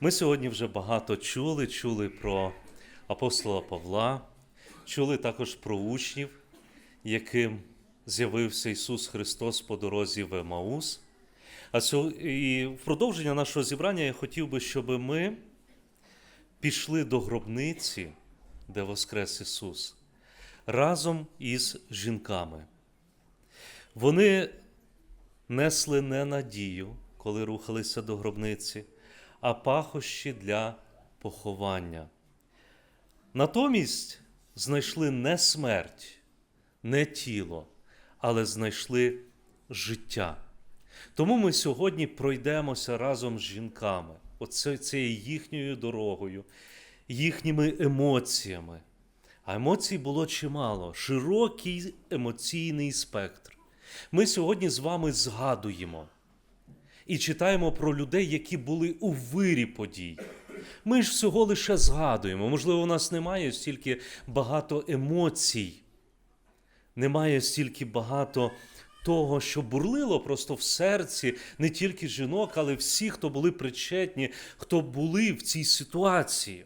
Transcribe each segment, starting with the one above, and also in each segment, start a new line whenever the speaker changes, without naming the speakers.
Ми сьогодні вже багато чули, чули про апостола Павла, чули також про учнів, яким з'явився Ісус Христос по дорозі в Емаус. А і в продовження нашого зібрання я хотів би, щоб ми пішли до гробниці, де Воскрес Ісус, разом із жінками. Вони несли не надію, коли рухалися до гробниці, а пахощі для поховання. Натомість знайшли не смерть, не тіло, але знайшли життя. Тому ми сьогодні пройдемося разом з жінками, цією їхньою дорогою, їхніми емоціями. А емоцій було чимало, широкий емоційний спектр. Ми сьогодні з вами згадуємо і читаємо про людей, які були у вирі подій. Ми ж всього лише згадуємо. Можливо, у нас немає стільки багато емоцій, немає стільки багато того, що бурлило просто в серці не тільки жінок, але всіх, хто були причетні, хто були в цій ситуації.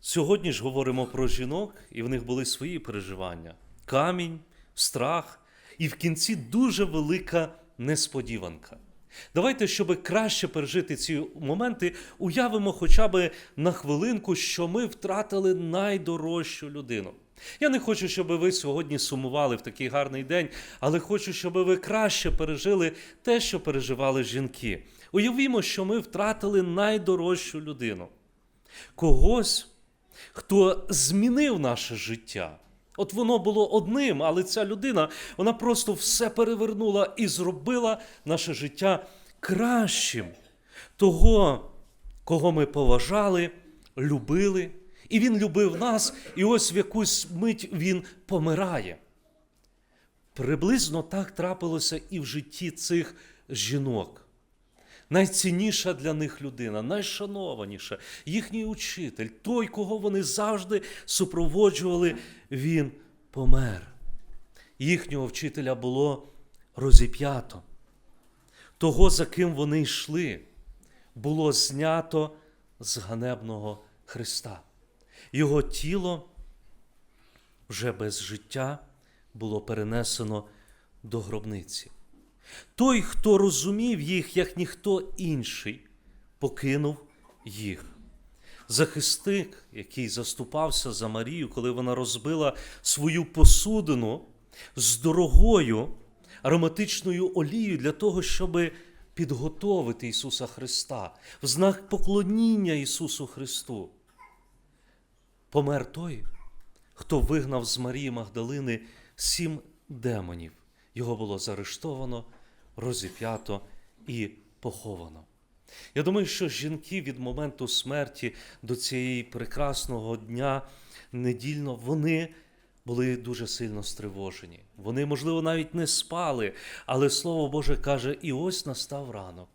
Сьогодні ж говоримо про жінок, і в них були свої переживання: камінь, страх, і в кінці дуже велика несподіванка. Давайте, щоб краще пережити ці моменти, уявимо хоча б на хвилинку, що ми втратили найдорожчу людину. Я не хочу, щоб ви сьогодні сумували в такий гарний день, але хочу, щоб ви краще пережили те, що переживали жінки. Уявімо, що ми втратили найдорожчу людину когось, хто змінив наше життя. От воно було одним, але ця людина вона просто все перевернула і зробила наше життя кращим. Того, кого ми поважали, любили, і він любив нас, і ось в якусь мить він помирає. Приблизно так трапилося і в житті цих жінок. Найцінніша для них людина, найшанованіша, їхній учитель, той, кого вони завжди супроводжували, він помер. Їхнього вчителя було розіп'ято. Того, за ким вони йшли, було знято з ганебного Христа. Його тіло вже без життя було перенесено до гробниці. Той, хто розумів їх, як ніхто інший, покинув їх. Захисник, який заступався за Марію, коли вона розбила свою посудину з дорогою ароматичною олією для того, щоб підготовити Ісуса Христа, в знак поклоніння Ісусу Христу. Помер той, хто вигнав з Марії Магдалини сім демонів. Його було заарештовано, розіп'ято і поховано. Я думаю, що жінки від моменту смерті до цієї прекрасного дня недільно вони були дуже сильно стривожені. Вони, можливо, навіть не спали, але Слово Боже каже: і ось настав ранок.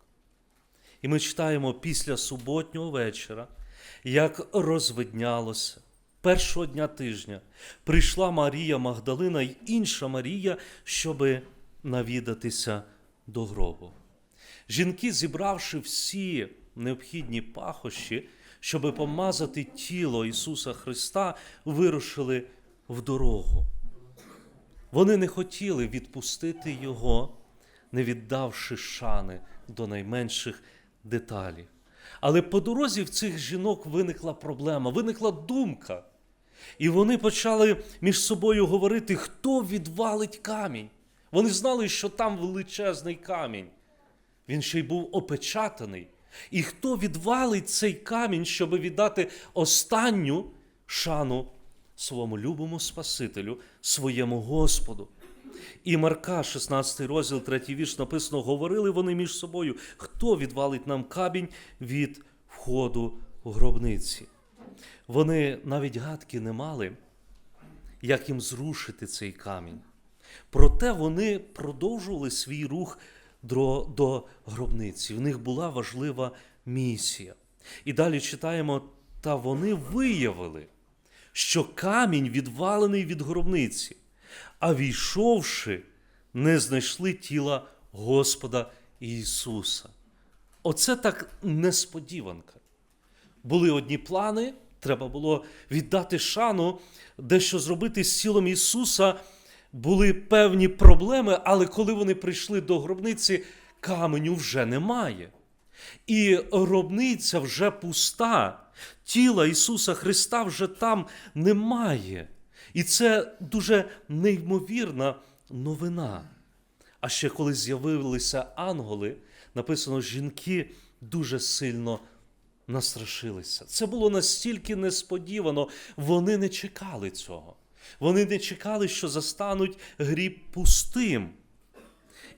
І ми читаємо після суботнього вечора, як розвиднялося. Першого дня тижня прийшла Марія Магдалина й інша Марія, щоби навідатися до гробу. Жінки, зібравши всі необхідні пахощі, щоби помазати тіло Ісуса Христа, вирушили в дорогу. Вони не хотіли відпустити Його, не віддавши шани до найменших деталей. Але по дорозі в цих жінок виникла проблема, виникла думка. І вони почали між собою говорити, хто відвалить камінь. Вони знали, що там величезний камінь. Він ще й був опечатаний. І хто відвалить цей камінь, щоб віддати останню шану своєму любому Спасителю, своєму Господу. І Марка, 16 розділ, 3 вірш написано: говорили вони між собою, хто відвалить нам камінь від входу в гробниці. Вони навіть гадки не мали, як їм зрушити цей камінь. Проте вони продовжували свій рух до, гробниці. В них була важлива місія. І далі читаємо: та вони виявили, що камінь відвалений від гробниці, а війшовши, не знайшли тіла Господа Ісуса. Оце так несподіванка. Були одні плани, треба було віддати шану, дещо зробити з тілом Ісуса. Були певні проблеми, але коли вони прийшли до гробниці, каменю вже немає. І гробниця вже пуста, тіла Ісуса Христа вже там немає. І це дуже неймовірна новина. А ще коли з'явилися ангели, написано, жінки дуже сильно настрашилися. Це було настільки несподівано, вони не чекали цього. Вони не чекали, що застануть гріб пустим.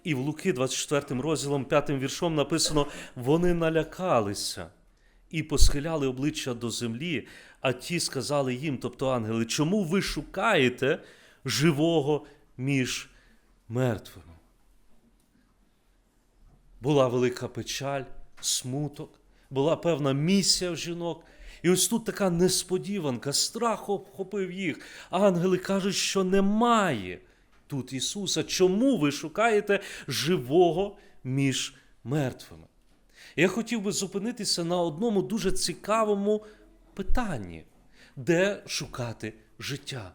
І в Луки, 24 розділом, 5 віршом написано: вони налякалися і посхиляли обличчя до землі, а ті сказали їм, тобто ангели, чому ви шукаєте живого між мертвими? Була велика печаль, смуток, була певна місія в жінок. І ось тут така несподіванка, страх обхопив їх. Ангели кажуть, що немає тут Ісуса. Чому ви шукаєте живого між мертвими? Я хотів би зупинитися на одному дуже цікавому питанні, де шукати життя.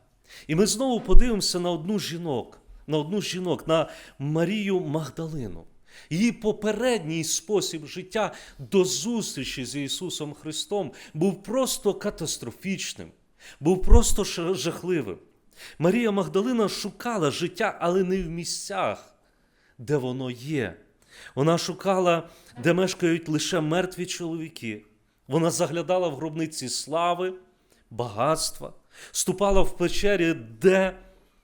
І ми знову подивимося на одну жінок, на одну жінок, на Марію Магдалину. Її попередній спосіб життя до зустрічі з Ісусом Христом був просто катастрофічним, був просто жахливим. Марія Магдалина шукала життя, але не в місцях, де воно є. Вона шукала, де мешкають лише мертві чоловіки. Вона заглядала в гробниці слави, багатства, ступала в печері, де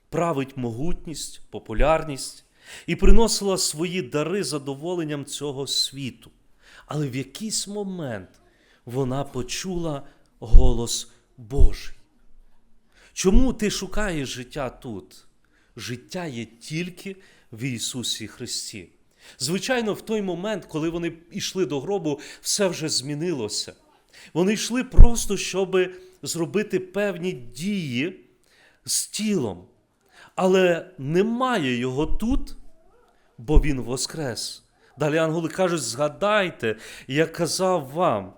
править могутність, популярність, і приносила свої дари задоволенням цього світу. Але в якийсь момент вона почула голос Божий. Чому ти шукаєш життя тут? Життя є тільки в Ісусі Христі. Звичайно, в той момент, коли вони йшли до гробу, все вже змінилося. Вони йшли просто, щоб зробити певні дії з тілом. Але немає його тут, бо Він воскрес. Далі ангели кажуть: згадайте, я казав вам,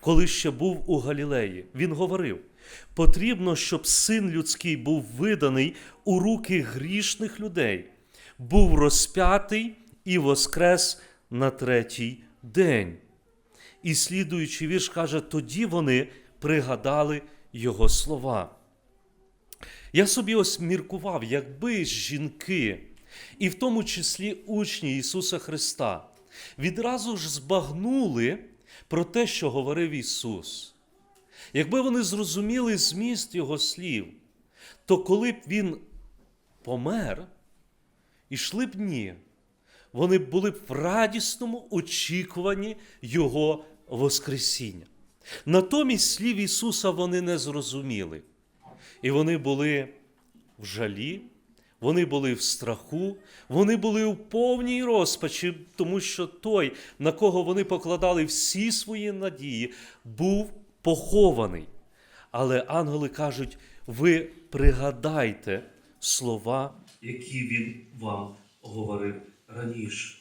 коли ще був у Галілеї. Він говорив: потрібно, щоб син людський був виданий у руки грішних людей, був розп'ятий і воскрес на третій день. І слідуючий вірш каже: тоді вони пригадали його слова. Я собі ось міркував, якби жінки, і в тому числі учні Ісуса Христа, відразу ж збагнули про те, що говорив Ісус. Якби вони зрозуміли зміст Його слів, то коли б Він помер, ішли б дні, вони були б в радісному очікуванні Його Воскресіння. Натомість слів Ісуса вони не зрозуміли. І вони були в жалі, вони були в страху, вони були у повній розпачі, тому що той, на кого вони покладали всі свої надії, був похований. Але ангели кажуть: ви пригадайте слова, які він вам говорив раніше.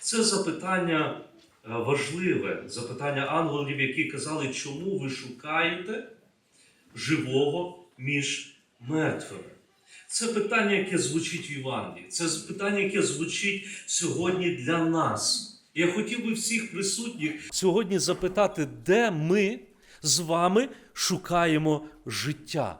Це запитання е, важливе, запитання ангелів, які казали, чому ви шукаєте живого між мертвими. Це питання, яке звучить в Євангелії. Це питання, яке звучить сьогодні для нас. Я хотів би всіх присутніх сьогодні запитати, де ми з вами шукаємо життя.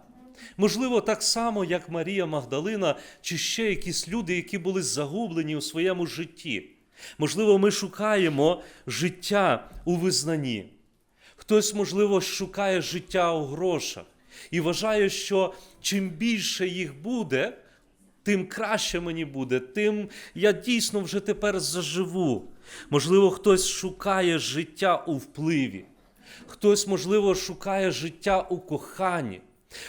Можливо, так само, як Марія Магдалина, чи ще якісь люди, які були загублені у своєму житті. Можливо, ми шукаємо життя у визнанні. Хтось, можливо, шукає життя у грошах і вважає, що чим більше їх буде, тим краще мені буде, тим я дійсно вже тепер заживу. Можливо, хтось шукає життя у впливі, хтось, можливо, шукає життя у коханні.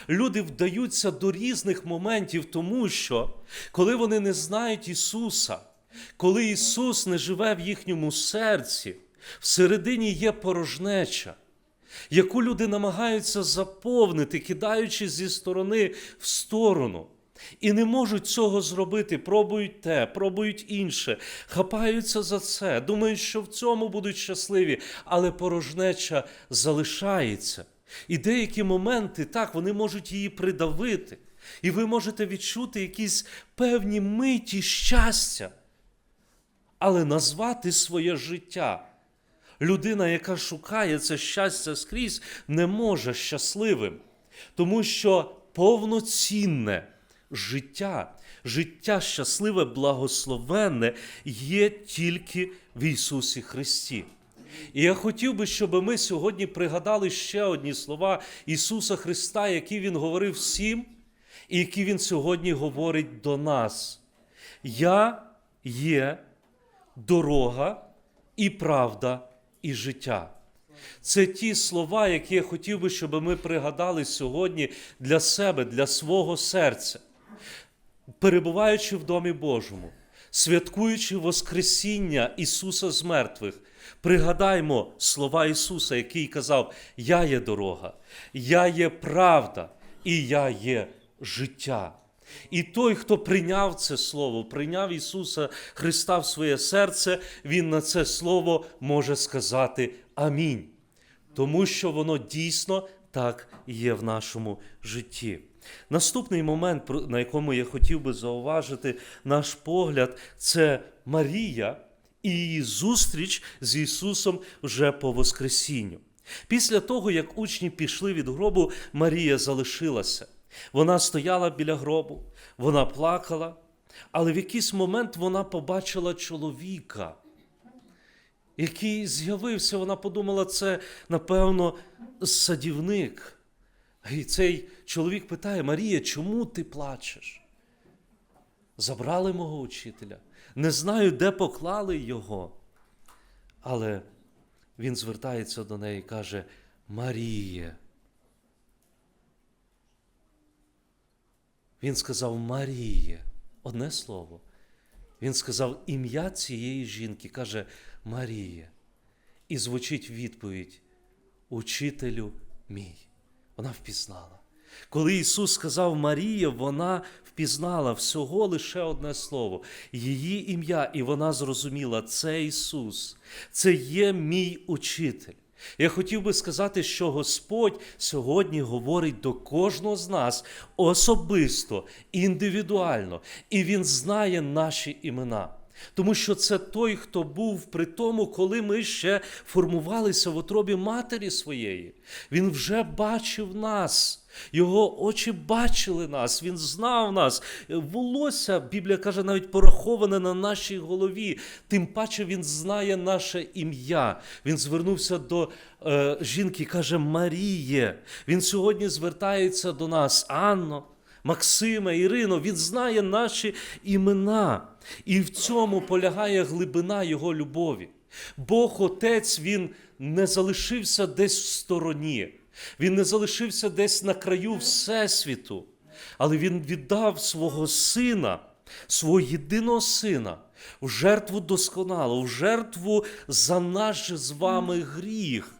Люди вдаються до різних моментів, тому що коли вони не знають Ісуса, коли Ісус не живе в їхньому серці, всередині є порожнеча яку люди намагаються заповнити, кидаючи зі сторони в сторону. І не можуть цього зробити, пробують те, пробують інше, хапаються за це, думають, що в цьому будуть щасливі, але порожнеча залишається. І деякі моменти, так, вони можуть її придавити. І ви можете відчути якісь певні миті щастя, але назвати своє життя. Людина, яка шукає це щастя скрізь, не може щасливим, тому що повноцінне життя, життя щасливе, благословенне є тільки в Ісусі Христі. І я хотів би, щоб ми сьогодні пригадали ще одні слова Ісуса Христа, які Він говорив всім, і які Він сьогодні говорить до нас. Я є дорога і правда і життя. Це ті слова, які я хотів би, щоб ми пригадали сьогодні для себе, для свого серця, перебуваючи в Домі Божому, святкуючи Воскресіння Ісуса з мертвих, пригадаймо слова Ісуса, який казав: Я є дорога, я є правда, і я є життя. І той, хто прийняв це слово, прийняв Ісуса Христа в своє серце, Він на це слово може сказати Амінь. Тому що воно дійсно так є в нашому житті. Наступний момент, на якому я хотів би зауважити наш погляд, це Марія і її зустріч з Ісусом вже по Воскресінню. Після того, як учні пішли від гробу, Марія залишилася. Вона стояла біля гробу, вона плакала, але в якийсь момент вона побачила чоловіка, який з'явився. Вона подумала, це, напевно, садівник. І цей чоловік питає: Марія, чому ти плачеш? Забрали мого учителя. Не знаю, де поклали його. Але він звертається до неї і каже: Маріє. Він сказав Маріє, одне слово. Він сказав ім'я цієї жінки, каже Маріє. І звучить відповідь: Учителю мій. Вона впізнала. Коли Ісус сказав Марія, вона впізнала всього лише одне слово, її ім'я, і вона зрозуміла, це Ісус, це є мій учитель. Я хотів би сказати, що Господь сьогодні говорить до кожного з нас особисто, індивідуально, і Він знає наші імена. Тому що це той, хто був при тому, коли ми ще формувалися в отробі матері своєї. Він вже бачив нас. Його очі бачили нас, він знав нас. Волосся, Біблія каже, навіть пораховане на нашій голові. Тим паче він знає наше ім'я. Він звернувся до е, жінки каже: Маріє. Він сьогодні звертається до нас, Анно. Максиме, Ірино, він знає наші імена, і в цьому полягає глибина його любові. Бог Отець Він не залишився десь в стороні, Він не залишився десь на краю Всесвіту, але Він віддав свого сина, свого єдиного сина, в жертву досконалу, в жертву за наш з вами гріх.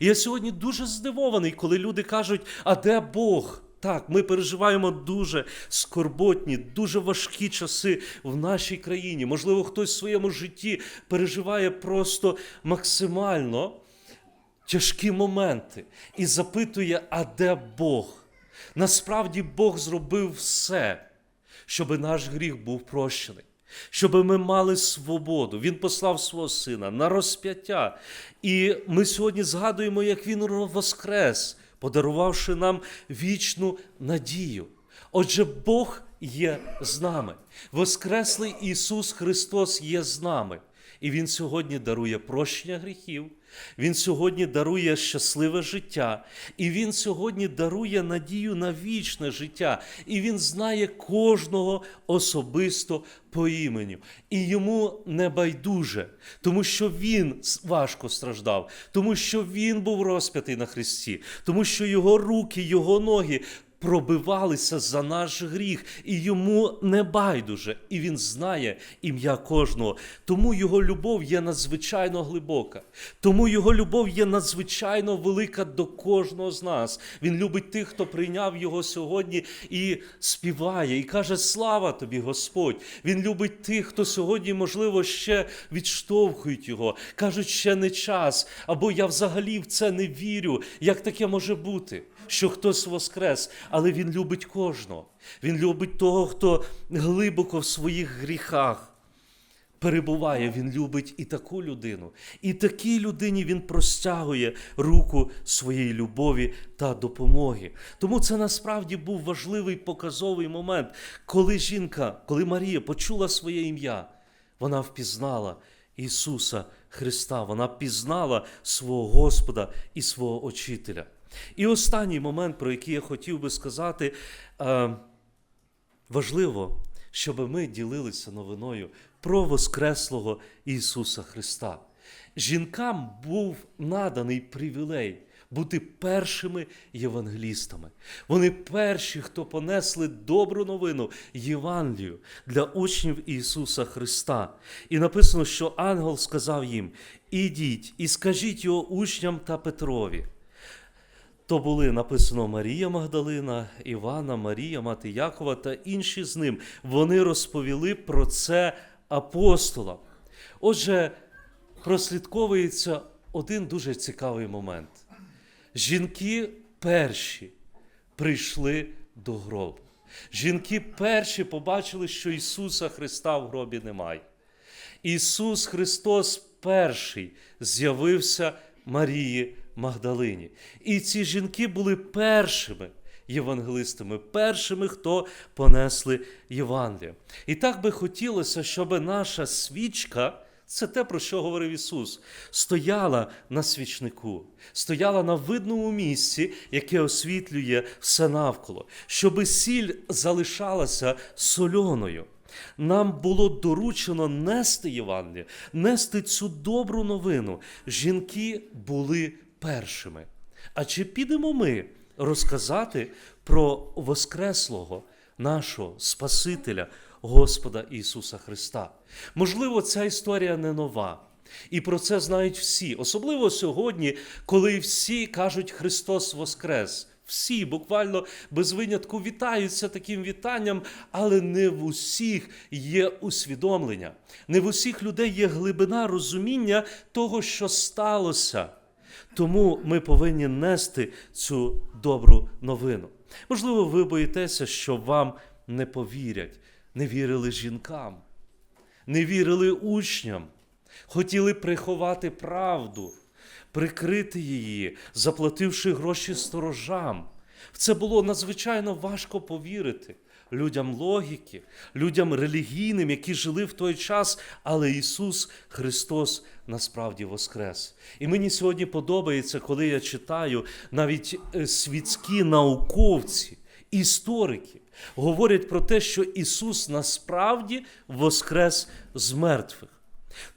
І я сьогодні дуже здивований, коли люди кажуть, а де Бог? Так, ми переживаємо дуже скорботні, дуже важкі часи в нашій країні. Можливо, хтось в своєму житті переживає просто максимально тяжкі моменти і запитує, а де Бог? Насправді Бог зробив все, щоб наш гріх був прощений. Щоб ми мали свободу. Він послав свого сина на розп'яття. І ми сьогодні згадуємо, як він воскрес, подарувавши нам вічну надію. Отже, Бог є з нами. Воскреслий Ісус Христос є з нами. І Він сьогодні дарує прощення гріхів, Він сьогодні дарує щасливе життя, і Він сьогодні дарує надію на вічне життя, і Він знає кожного особисто по імені. І йому не байдуже, тому що Він важко страждав, тому що Він був розп'ятий на Христі, тому що Його руки, Його ноги пробивалися за наш гріх, і йому не байдуже, і він знає ім'я кожного. Тому його любов є надзвичайно глибока. Тому його любов є надзвичайно велика до кожного з нас. Він любить тих, хто прийняв його сьогодні і співає, і каже: Слава тобі, Господь! Він любить тих, хто сьогодні, можливо, ще відштовхують його, кажуть, ще не час, або я взагалі в це не вірю. Як таке може бути? Що хтось воскрес, але він любить кожного. Він любить того, хто глибоко в своїх гріхах перебуває. Він любить і таку людину. І такій людині він простягує руку своєї любові та допомоги. Тому це насправді був важливий показовий момент, коли жінка, коли Марія почула своє ім'я, вона впізнала Ісуса Христа, вона пізнала свого Господа і свого Учителя. І останній момент, про який я хотів би сказати, е, важливо, щоб ми ділилися новиною про Воскреслого Ісуса Христа. Жінкам був наданий привілей бути першими євангелістами. Вони перші, хто понесли добру новину Євангелію для учнів Ісуса Христа. І написано, що ангел сказав їм: Ідіть і скажіть його учням та Петрові. То були написано Марія Магдалина, Івана, Марія, мати Якова та інші з ним. Вони розповіли про це апостолам. Отже, прослідковується один дуже цікавий момент. Жінки перші прийшли до гробу. Жінки перші побачили, що Ісуса Христа в гробі немає. Ісус Христос перший з'явився Марії Магдалині. І ці жінки були першими євангелистами, першими, хто понесли Євангелія. І так би хотілося, щоб наша свічка. Це те, про що говорив Ісус. Стояла на свічнику, стояла на видному місці, яке освітлює все навколо, щоби сіль залишалася сольоною. Нам було доручено нести Євангеліє, нести цю добру новину. Жінки були першими. А чи підемо ми розказати про Воскреслого нашого Спасителя, Господа Ісуса Христа? Можливо, ця історія не нова. І про це знають всі, особливо сьогодні, коли всі кажуть Христос Воскрес. Всі буквально без винятку вітаються таким вітанням, але не в усіх є усвідомлення, не в усіх людей є глибина розуміння того, що сталося. Тому ми повинні нести цю добру новину. Можливо, ви боїтеся, що вам не повірять, не вірили жінкам, не вірили учням, хотіли приховати правду, прикрити її, заплативши гроші сторожам. В це було надзвичайно важко повірити людям логіки, людям релігійним, які жили в той час, але Ісус Христос насправді воскрес. І мені сьогодні подобається, коли я читаю навіть е, світські науковці, історики. Говорять про те, що Ісус насправді воскрес з мертвих.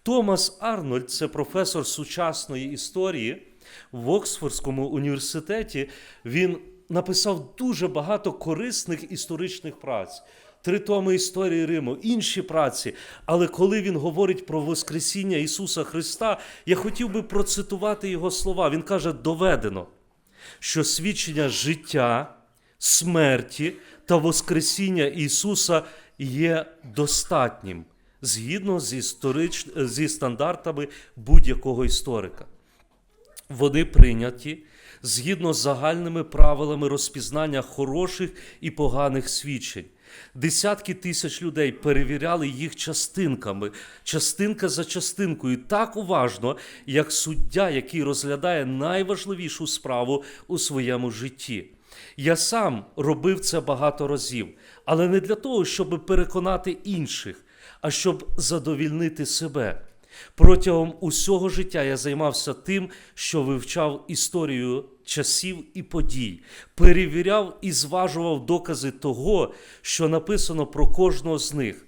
Томас Арнольд, це професор сучасної історії в Оксфордському університеті. Він написав дуже багато корисних історичних праць. Три томи історії Риму, інші праці. Але коли він говорить про Воскресіння Ісуса Христа, я хотів би процитувати його слова. Він каже: доведено, що свідчення життя, смерті та Воскресіння Ісуса є достатнім згідно з історич... зі стандартами будь-якого історика. Вони прийняті згідно з загальними правилами розпізнання хороших і поганих свідчень. Десятки тисяч людей перевіряли їх частинками, частинка за частинкою, так уважно, як суддя, який розглядає найважливішу справу у своєму житті. Я сам робив це багато разів, але не для того, щоб переконати інших, а щоб задовільнити себе. Протягом усього життя я займався тим, що вивчав історію часів і подій, перевіряв і зважував докази того, що написано про кожного з них.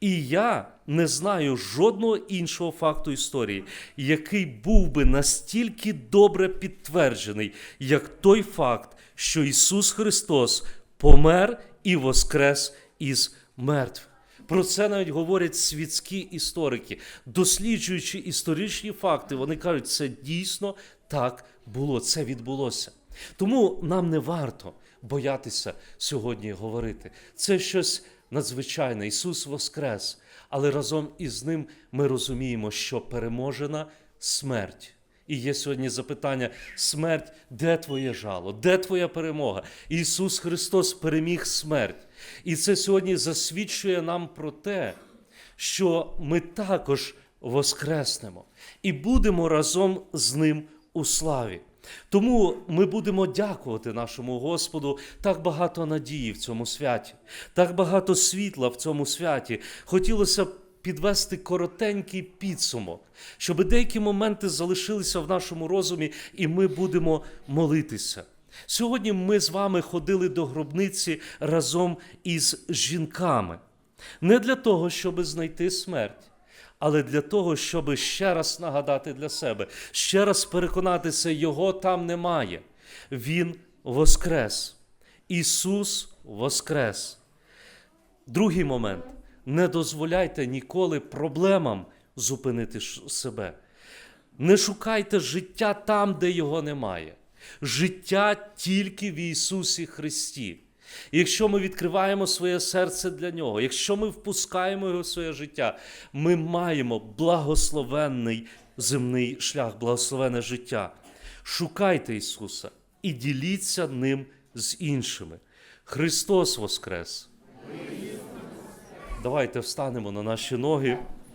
І я не знаю жодного іншого факту історії, який був би настільки добре підтверджений, як той факт, що Ісус Христос помер і воскрес із мертвих. Про це навіть говорять світські історики, досліджуючи історичні факти, вони кажуть, це дійсно так було, це відбулося. Тому нам не варто боятися сьогодні говорити. Це щось надзвичайне. Ісус Воскрес, але разом із Ним ми розуміємо, що переможена смерть. І є сьогодні запитання: смерть, де твоє жало, де твоя перемога? Ісус Христос переміг смерть. І це сьогодні засвідчує нам про те, що ми також воскреснемо і будемо разом з Ним у славі. Тому ми будемо дякувати нашому Господу так багато надії в цьому святі, так багато світла в цьому святі. Хотілося б підвести коротенький підсумок, щоб деякі моменти залишилися в нашому розумі, і ми будемо молитися. Сьогодні ми з вами ходили до гробниці разом із жінками, не для того, щоб знайти смерть але для того, щоб ще раз нагадати для себе, ще раз переконатися, його там немає. Він воскрес. Ісус воскрес. Другий момент. Не дозволяйте ніколи проблемам зупинити себе. Не шукайте життя там, де його немає. Життя тільки в Ісусі Христі. Якщо ми відкриваємо своє серце для Нього, якщо ми впускаємо Його в своє життя, ми маємо благословенний земний шлях, благословенне життя. Шукайте Ісуса і діліться ним з іншими. Христос Воскрес! Давайте встанемо на наші ноги.